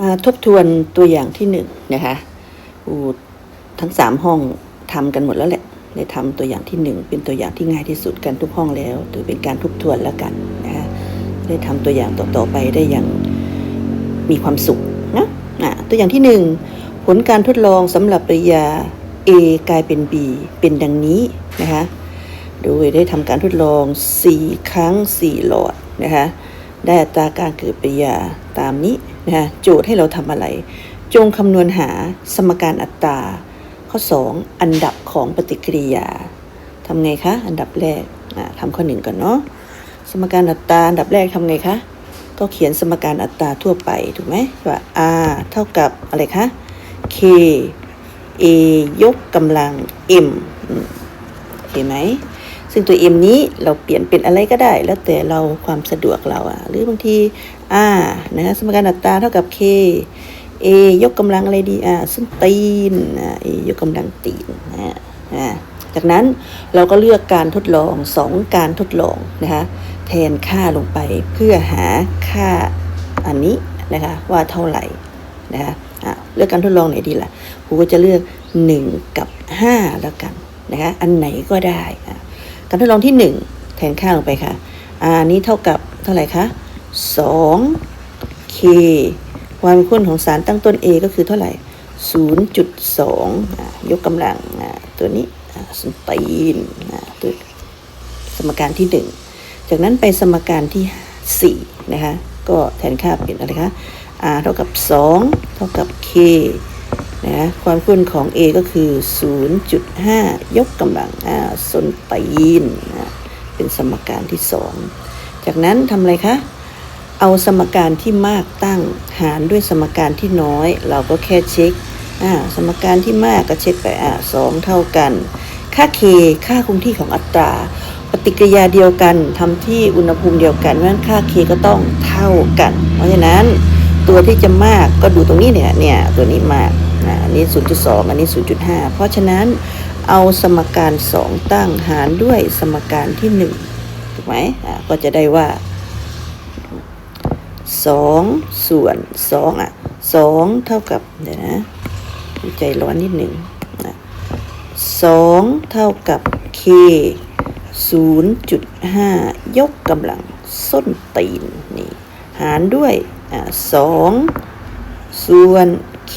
มาทบทวนตัวอย่างที่หนึ่งนะคะครูทั้งสามห้องทำกันหมดแล้วแหละได้ทำตัวอย่างที่หนึ่งเป็นตัวอย่างที่ง่ายที่สุดกันทุกห้องแล้วถือเป็นการทบทวนแล้วกันนะคะได้ทำตัวอย่างต่อๆไปได้อย่างมีความสุขนะอะตัวอย่างที่หนึ่งผลการทดลองสำหรับปริยา A กลายเป็น B เป็นดังนี้นะคะโดยได้ทำการทดลอง 4 ครั้ง 4 หลอดนะคะได้อัตราการเกิดปริยาตามนี้ นะคะโจทย์ให้เราทำอะไร จงคำนวณหาสมการอัตรา ข้อ 2 อันดับของปฏิกิริยาทำไงคะ อันดับแรกทำข้อหนึ่งก่อนเนาะสมการอัตราอันดับแรกทำไงคะ ก็เขียนสมการอัตราทั่วไปถูกไหมว่า r เท่ากับอะไรคะ k a ยกกำลัง m อืมโอเคไหม ซึ่งตัว m นี้เราเปลี่ยนเป็นอะไรก็ได้ แล้วแต่เราความสะดวกเราอะหรือบางที r นะคะสมการอัตราเท่ากับ k a ยกกำลังอะไรดีอ่าซึ่งตีนอ่า a ยกกำลังตีนอ่าอ่าจากนั้นเราก็เลือกการทดลองสองการทดลองนะคะแทนค่าลงไปเพื่อหาค่าอันนี้นะคะว่าเท่าไหร่นะคะะเลือกการทดลองไหนดีล่ะครูก็จะเลือก 1 กับ 5 แล้วกันนะคะอันไหนก็ได้ การทดลองที่ 1 แทนค่าลงไปค่ะ r นี้เท่ากับเท่าไหร่คะ 2 k ความเป็นข้นของสารตั้งต้น a ก็คือเท่าไหร่ 0.2 ยกกำลังตัวนี้สนตีนตัวสมการที่ 1 จากนั้นไปสมการที่ 4 นะคะ ก็แทนค่าเป็นอะไรคะ r เท่ากับ 2 เท่ากับ k นะความข้นของ A ก็คือ 0.5 ยกกำลังอ่าส้นตีนอ่าเป็นสมการที่ 2 จากนั้นทำอะไรคะ เอาสมการที่มากตั้งหารด้วยสมการที่น้อย เราก็แค่เช็คอ่าสมการที่มากก็เช็คไปอ่าสองเท่ากัน ค่า k ค่าคงที่ของอัตรา ปฏิกิริยาเดียวกันทำที่อุณหภูมิเดียวกันเพราะฉะนั้นค่า k ก็ต้องเท่ากัน เพราะฉะนั้นตัวที่จะมากก็ดูตรงนี้เนี่ยเนี่ยตัวนี้มาก อันนี้ 0.2 อันนี้ 0.5 เพราะฉะนั้นเอาสมการ 2 ตั้งหารด้วยสมการที่ 1 ถูกไหมก็จะได้ว่า 2 ส่วน 2 อะ 2 เท่ากับ เดี๋ยวนะ ใจร้อนนิดหนึ่งนะ2เท่ากับ k 0.5 ยกกำลังส้นตีนนี่หารด้วยอ่า2ส่วน k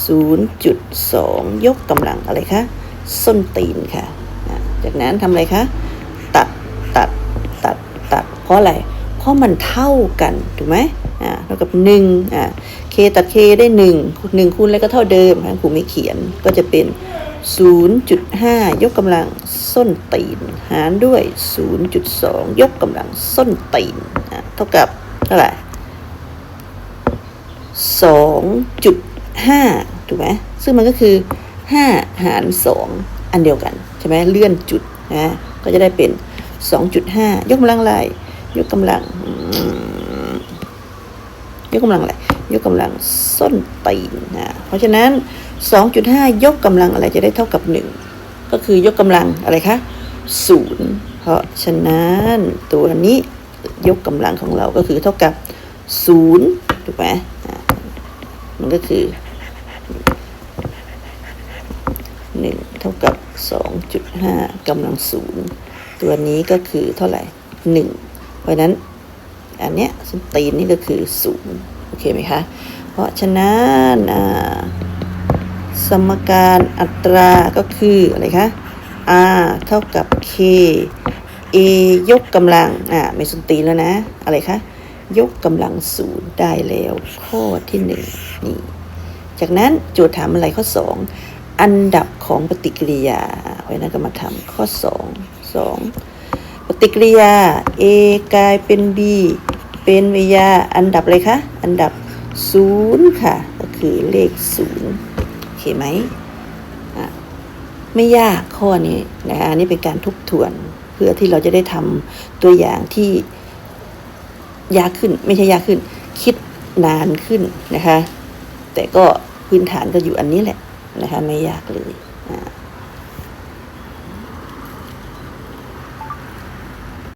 0.2 ยกกำลังอะไรคะ ส้นตีนค่ะ จากนั้นทำอะไรคะ ตัด ตัด ตัด ตัด เพราะอะไร เพราะมันเท่ากัน ถูกไหมอ่าเท่ากับ1อ่า k ตัด k ได้ 1 1คูณอะไรก็เท่าเดิมนะครูไม่เขียน ก็จะเป็น 0.5 ยกกำลังส้นตีน หารด้วย 0.2 ยกกำลังส้นตีน เท่ากับเท่าไหร่2.5 ถูกไหมซึ่งมันก็คือ 5 หาร 2 อันเดียวกัน ใช่ไหมเลื่อนจุดนะก็จะได้เป็น 2.5 ยกกำลังอะไรยกกำลัง ยกกำลังอะไรยกกำลังส้นตีนนะเพราะฉะนั้น 2.5 ยกกำลังอะไรจะได้เท่ากับ 1 ก็คือยกกำลังอะไรคะ0 เพราะฉะนั้นตัวนี้ยกกำลังของเราก็คือเท่ากับ 0 ถูกไหม มันก็คือ1เท่ากับ2.5กำลัง0ตัวนี้ก็คือเท่าไหร่1เพราะนั้นอันเนี้ยส้นตีนนี่ก็คือ0โอเคไหมคะ เพราะฉะนั้นสมการอัตราก็คืออะไรคะ r เท่ากับ k a ยกกำลังอ่าไม่ส้นตีนแล้วนะ อะไรคะ ยกกำลังศูนย์ได้แล้ว ข้อที่หนึ่งนี่ จากนั้นโจทย์ถามอะไรข้อ2อันดับของปฏิกิริยาเพราะนั้นก็มาทำข้อ2 2ปฏิกิริยา A กลายเป็น B เป็นวิยาอันดับอะไรคะอันดับ0ค่ะ ก็คือเลข0โอเคไหมไม่ยากข้อนี้นะคะอันนี้เป็นการทบทวน เพื่อที่เราจะได้ทำตัวอย่างที่ ยากขึ้น ไม่ใช่ยากขึ้น คิดนานขึ้นนะคะ แต่ก็พื้นฐานก็อยู่อันนี้แหละนะคะ ไม่ยากเลยอ่า